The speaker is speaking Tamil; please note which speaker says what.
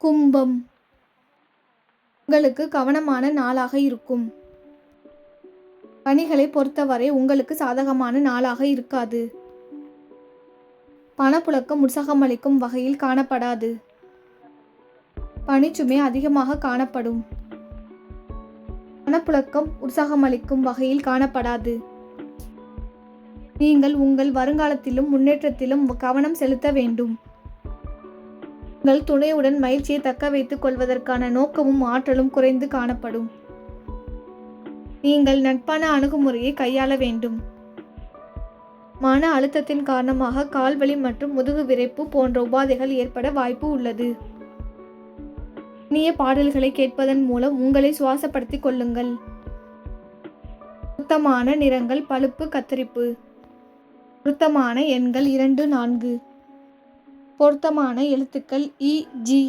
Speaker 1: கும்பம். உங்களுக்கு கவனமான நாளாக இருக்கும். பணிகளை பொறுத்தவரை உங்களுக்கு சாதகமான நாளாக இருக்காது. பணப்புழக்கம் உற்சாகமளிக்கும் வகையில் காணப்படாது. பணிச்சுமை அதிகமாக காணப்படும். பணப்புழக்கம் உற்சாகமளிக்கும் வகையில் காணப்படாது. நீங்கள் உங்கள் வருங்காலத்திலும் முன்னேற்றத்திலும் கவனம் செலுத்த வேண்டும். உங்கள் துணையுடன் மகிழ்ச்சியை தக்க வைத்துக் கொள்வதற்கான நோக்கமும் ஆற்றலும் குறைந்து காணப்படும். நீங்கள் நட்பான அணுகுமுறையை கையாள வேண்டும். மன அழுத்தத்தின் காரணமாக கால்வலி மற்றும் முதுகு விரைப்பு போன்ற உபாதைகள் ஏற்பட வாய்ப்பு உள்ளது. இனிய பாடல்களை கேட்பதன் மூலம் உங்களை சுவாசப்படுத்திக் கொள்ளுங்கள். சுத்தமான நிறங்கள் பழுப்பு கத்தரிப்பு. பொருத்தமான எண்கள் இரண்டு நான்கு. பொருத்தமான எழுத்துக்கள் இ ஜி.